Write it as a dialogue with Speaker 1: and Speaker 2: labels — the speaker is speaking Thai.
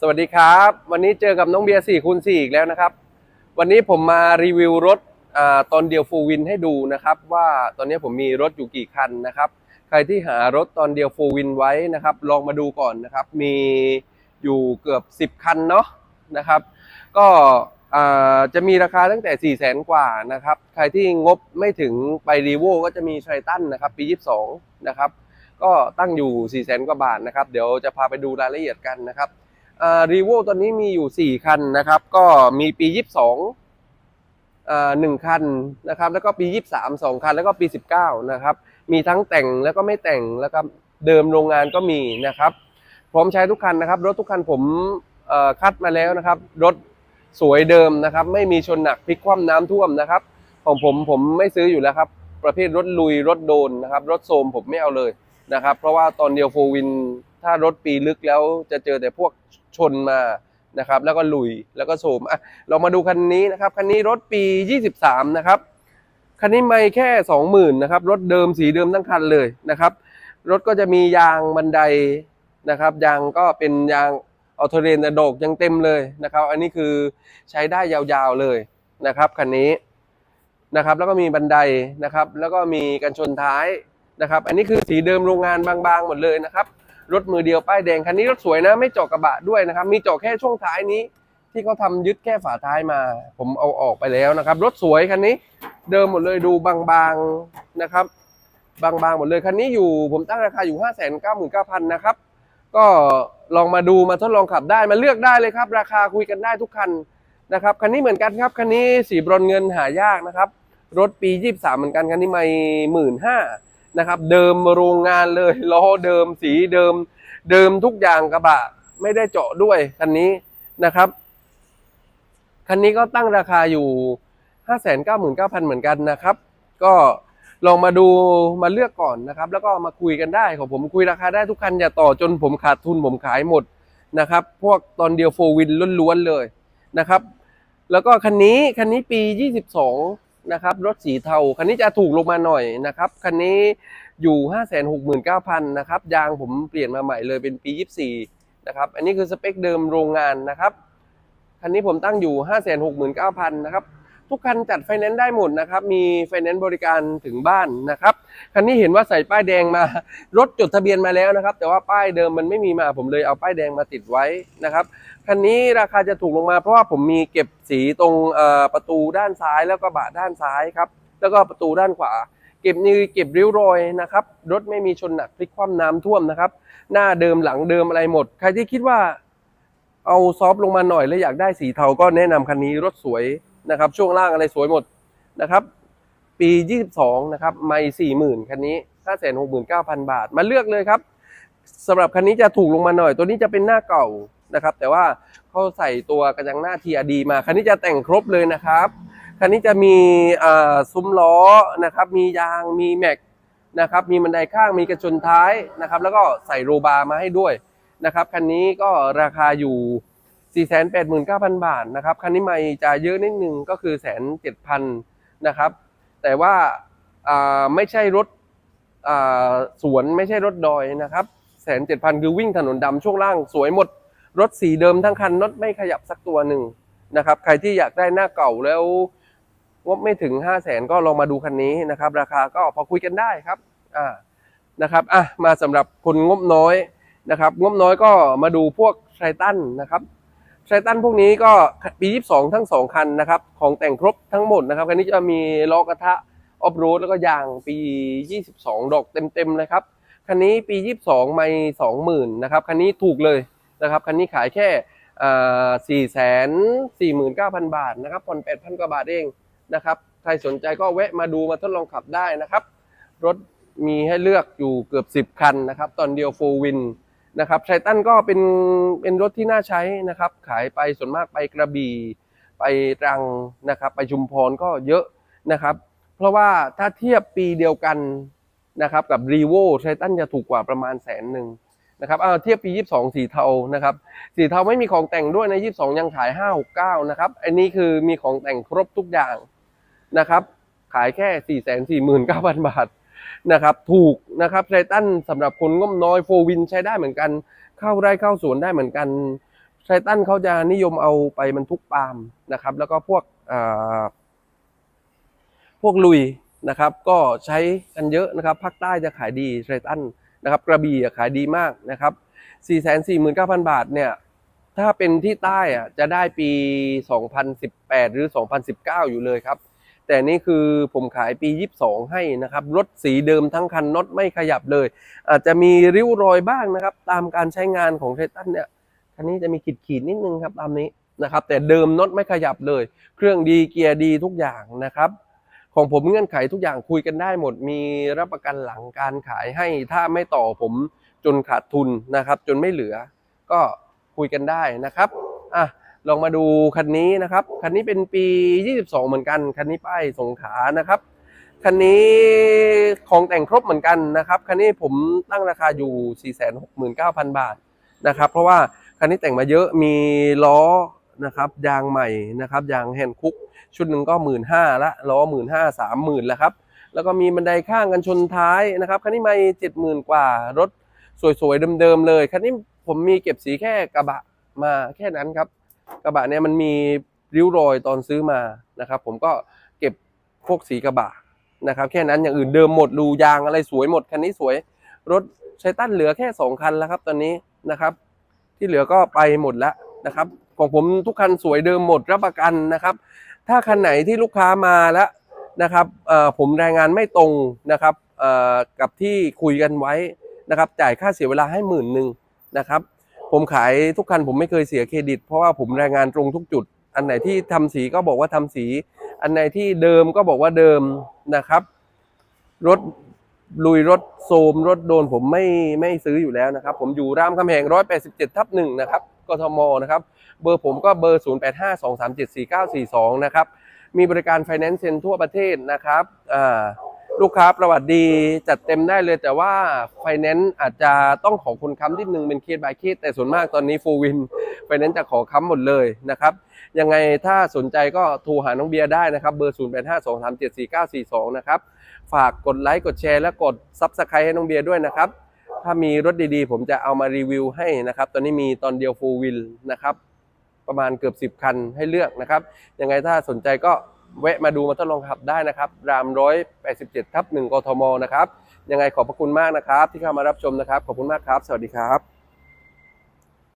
Speaker 1: สวัสดีครับ วันนี้เจอกับน้องเบียร์4คูณ4อีกแล้วนะครับ วันนี้ผมมารีวิวรถอตอนเดียวฟูวินให้ดูนะครับ ว่าตอนนี้ผมมีรถอยู่กี่คันนะครับ ใครที่หารถตอนเดียวฟูวินไว้นะครับ ลองมาดูก่อนนะครับ มีอยู่เกือบ 10 คันเนาะนะครับ ก็จะมีราคาตั้งแต่ 4 0 0แสนกว่านะครับ ใครที่งบไม่ถึงไปรีโวก็จะมีไทตันนะครับ ปี 22 นะครับ ก็ตั้งอยู่ 4 0 0แสนกว่าบาทนะครับ เดี๋ยวจะพาไปดูรายละเอียดกันนะครับ รีโวตอนนี้มีอยู่ 4 คันนะครับ ก็มีปี 22อ่าหนึ่งคันนะครับ แล้วก็ปี 23 2 คัน แล้วก็ปี 19 นะครับ มีทั้งแต่งแล้วก็ไม่แต่งแล้วก็เดิมโรงงานก็มีนะครับ พร้อมใช้ทุกคันนะครับ รถทุกคันผมเอ่อคัดมาแล้วนะครับ รถสวยเดิมนะครับ ไม่มีชนหนักพลิกคว่ำน้ำท่วมนะครับ ของผมผมไม่ซื้ออยู่แล้วครับ ประเภทรถลุยรถโดนนะครับ รถโซมผมไม่เอาเลยนะครับ เพราะว่าตอนเดียวโฟวินถ้ารถปีลึกแล้วจะเจอแต่พวก ชนมานะครับแล้วก็ลุยแล้วก็โซมอะเรามาดูคันนี้นะครับคันนี้รถปี 23 นะครับคันนี้ไม่แค่ 20,000นะครับรถเดิมสีเดิมทั้งคันเลยนะครับ รถก็จะมียางบันไดนะครับ ยางก็เป็นยางออโตเรนแต่ดกยังเต็มเลยนะครับ อันนี้คือใช้ได้ยาวๆเลยนะครับคันนี้นะครับ แล้วก็มีบันไดนะครับ แล้วก็มีกันชนท้ายนะครับ อันนี้คือสีเดิมโรงงานบางๆหมดเลยนะครับ รถมือเดียวป้ายแดงคันนี้รถสวยนะ ไม่เจาะกระบะด้วยนะครับ มีเจาะแค่ช่วงท้ายนี้ ที่เขาทำยึดแค่ฝาท้ายมา ผมเอาออกไปแล้วนะครับ รถสวยคันนี้ เดิมหมดเลยดูบางๆนะครับ บางๆหมดเลยคันนี้อยู่ ผมตั้งราคาอยู่ 5 9 9 9 0 0นะครับก็ลองมาดูมาทดลองขับได้มาเลือกได้เลยครับ ราคาคุยกันได้ทุกคันนะครับคันนี้เหมือนกันครับคันนี้สีบรอนเงินหายากนะครับ รถปี 23 เหมือนกันคันนี้ไม่หมื่นห้า นะครับ เดิมโรงงานเลยล้อเดิมสีเดิม เดิมทุกอย่างกระบะ ไม่ได้เจาะด้วยคันนี้นะครับคันนี้ก็ตั้งราคาอยู่ 599,000 เหมือนกันนะครับ ก็ลองมาดูมาเลือกก่อนนะครับ แล้วก็มาคุยกันได้ของผมคุยราคาได้ทุกคันอย่าต่อจนผมขาดทุนผมขายหมดนะครับ พวกตอนเดียวโฟวินล้วนๆเลยนะครับ แล้วก็คันนี้คันนี้ปี 22 นะครับรถสีเทาคันนี้จะถูกลงมาหน่อยนะครับคันนี้อยู่ 569,000นะครับยางผมเปลี่ยนมาใหม่เลยเป็นปี 24นะครับอันนี้คือสเปคเดิมโรงงานนะครับคันนี้ผมตั้งอยู่ 569,000นะครับ ทุกคันจัดไฟแนนซ์ได้หมดนะครับ มีไฟแนนซ์บริการถึงบ้านนะครับ คันนี้เห็นว่าใส่ป้ายแดงมา รถจดทะเบียนมาแล้วนะครับ แต่ว่าป้ายเดิมมันไม่มีมา ผมเลยเอาป้ายแดงมาติดไว้นะครับ คันนี้ราคาจะถูกลงมาเพราะว่าผมมีเก็บสีตรงประตูด้านซ้ายแล้วก็บะด้านซ้ายครับ แล้วก็ประตูด้านขวา เก็บนี่เก็บริ้วรอยนะครับ รถไม่มีชนหนักพลิกคว่ำน้ำท่วมนะครับ หน้าเดิมหลังเดิมอะไรหมด ใครที่คิดว่าเอาซอฟต์ลงมาหน่อยแล้วอยากได้สีเทาก็แนะนำคันนี้รถสวย นะครับช่วงล่างอะไรสวยหมดนะครับปี 22 นะครับไม่40,000คันนี้569,000บาท มาเลือกเลยครับสำหรับคันนี้จะถูกลงมาหน่อย ตัวนี้จะเป็นหน้าเก่านะครับ แต่ว่าเขาใส่ตัวกระจังหน้า TRD มา คันนี้จะแต่งครบเลยนะครับคันนี้จะมีซุ้มล้อนะครับ มียางมีแม็กนะครับ มีบันไดข้างมีกระชนท้ายนะครับ แล้วก็ใส่โรบาร์มาให้ด้วยนะครับคันนี้ก็ราคาอยู่ 489,000 บาทนะครับ คันนี้ไม่จะเยอะนิดนึงก็คือแสนเจ็ดพันนะครับ แต่ว่าไม่ใช่รถสวนไม่ใช่รถดอยนะครับแสนเจ็ดพันคือวิ่งถนนดำช่วงล่างสวยหมด รถสีเดิมทั้งคันรถไม่ขยับสักตัวหนึ่งนะครับ ใครที่อยากได้หน้าเก่าแล้วงบไม่ถึง 5 0 0แสนก็ลองมาดูคันนี้นะครับ ราคาก็พอคุยกันได้ครับอ่านะครับอะมาสำหรับคนงบน้อยนะครับ งบน้อยก็มาดูพวกไททันนะครับ ไททันพวกนี้ก็ปี 22 ทั้ง 2 คันนะครับ ของแต่งครบทั้งหมดนะครับ คันนี้จะมีล้อกระทะออฟโรดแล้วก็ยางปี 22 ดอกเต็มๆเลยครับ คันนี้ปี 22 ไม่ 20,000นะครับ คันนี้ถูกเลยนะครับ คันนี้ขายแค่อ่า449,000บาทนะครับผ่อน8,000กว่าบาทเองนะครับ ใครสนใจก็แวะมาดูมาทดลองขับได้นะครับ รถมีให้เลือกอยู่เกือบ10คันนะครับ ตอนเดียวโฟวิน นะครับไททันก็เป็นเป็นรถที่น่าใช้นะครับ ขายไปส่วนมากไปกระบี่ไปตรังนะครับ ไปชุมพรก็เยอะนะครับ เพราะว่าถ้าเทียบปีเดียวกันนะครับกับรีโวไททันจะถูกกว่าประมาณแสนหนึ่งนะครับเอาเทียบปี 22 สีเทานะครับสีเทาไม่มีของแต่งด้วยใน 22 ยังขาย 569 นะครับ อันนี้คือมีของแต่งครบทุกอย่างนะครับ ขายแค่ 449,000 บาท นะครับถูกนะครับไททันสำหรับคนงบน้อยโฟวินใช้ได้เหมือนกัน เข้าไร่เข้าสวนได้เหมือนกันไททันเขาจะนิยมเอาไปบรรทุกปาล์มนะครับ แล้วก็พวกพวกลุยนะครับ ก็ใช้กันเยอะนะครับภาคใต้จะขายดีไททันนะครับ กระบี่ขายดีมากนะครับ 449,000 บาทเนี่ยถ้าเป็นที่ใต้อะจะได้ปี 2018 หรือ 2019 อยู่เลยครับ แต่นี่คือผมขายปี 22 ให้นะครับ รถสีเดิมทั้งคันน็อตไม่ขยับเลย อาจจะมีริ้วรอยบ้างนะครับ ตามการใช้งานของไททันเนี่ยคันนี้จะมีขีดขีดๆนิดนึงครับตามนี้นะครับ แต่เดิมน็อตไม่ขยับเลย เครื่องดีเกียร์ดีทุกอย่างนะครับของผมเงื่อนไขทุกอย่างคุยกันได้หมดมีรับประกันหลังการขายให้ ถ้าไม่ต่อผมจนขาดทุนนะครับ จนไม่เหลือ ก็คุยกันได้นะครับอะ ลองมาดูคันนี้นะครับ คันนี้เป็นปี 22 เหมือนกัน คันนี้ป้ายสงขานะครับ คันนี้ของแต่งครบเหมือนกันนะครับ คันนี้ผมตั้งราคาอยู่ 469,000 บาทนะครับ เพราะว่าคันนี้แต่งมาเยอะ มีล้อนะครับยางใหม่นะครับยางแฮนด์คุก ชุดหนึ่งก็หมื่นห้าละล้อหมื่นห้าสามหมื่นแล้วครับ แล้วก็มีบันไดข้างกันชนท้ายนะครับคันนี้ไม่เจ็ดหมื่นกว่ารถสวยๆเดิมๆเลยคันนี้ผมมีเก็บสีแค่กระบะมาแค่นั้นครับ กระบะเนี่ยมันมีริ้วรอยตอนซื้อมานะครับ ผมก็เก็บพวกสีกระบะนะครับ แค่นั้นอย่างอื่นเดิมหมดดูยางอะไรสวยหมดคันนี้สวย รถไชตันเหลือแค่สองคันแล้วครับ ตอนนี้นะครับ ที่เหลือก็ไปหมดแล้วนะครับ ของผมทุกคันสวยเดิมหมดรับประกันนะครับ ถ้าคันไหนที่ลูกค้ามาแล้วนะครับผมรายงานไม่ตรงนะครับกับที่คุยกันไว้นะครับ จ่ายค่าเสียเวลาให้หมื่นหนึ่งนะครับ ผมขายทุกคันผมไม่เคยเสียเครดิต เพราะว่าผมรายงานตรงทุกจุด อันไหนที่ทำสีก็บอกว่าทำสี อันไหนที่เดิมก็บอกว่าเดิมนะครับ รถลุยรถโซมรถโดนผมไม่ไม่ซื้ออยู่แล้วนะครับ ผมอยู่รามคำแหง 187 ทับหนึ่งนะครับกทมนะครับ เบอร์ผมก็เบอร์ 0852374942 นะครับ มีบริการไฟแนนซ์เซ็นทั่วประเทศนะครับอ่า ลูกค้าประวัติดีจัดเต็มได้เลย แต่ว่าไฟแนนซ์อาจจะต้องขอคนค้ำนิดนึงเป็นเคส by เคสแต่ส่วนมากตอนนี้ฟูวินไฟแนนซ์จะขอค้ำหมดเลยนะครับยังไงถ้าสนใจก็โทรหาน้องเบียร์ได้นะครับ เบอร์ 0852374942 นะครับ ฝากกดไลค์กดแชร์และกด Subscribe ให้น้องเบียร์ด้วยนะครับ ถ้ามีรถดีๆ ผมจะเอามารีวิวให้นะครับ ตอนนี้มีตอนเดียวฟูวินนะครับ ประมาณเกือบ 10 คันให้เลือกนะครับ ยังไงถ้าสนใจก็ แวะมาดูมาทดลองขับได้นะครับรามร้อยแปดสิบเจ็ดทับหนึ่งกทมนะครับ ยังไงขอบพระคุณมากนะครับ ที่เข้ามารับชมนะครับ ขอบคุณมากครับ สวัสดีครับ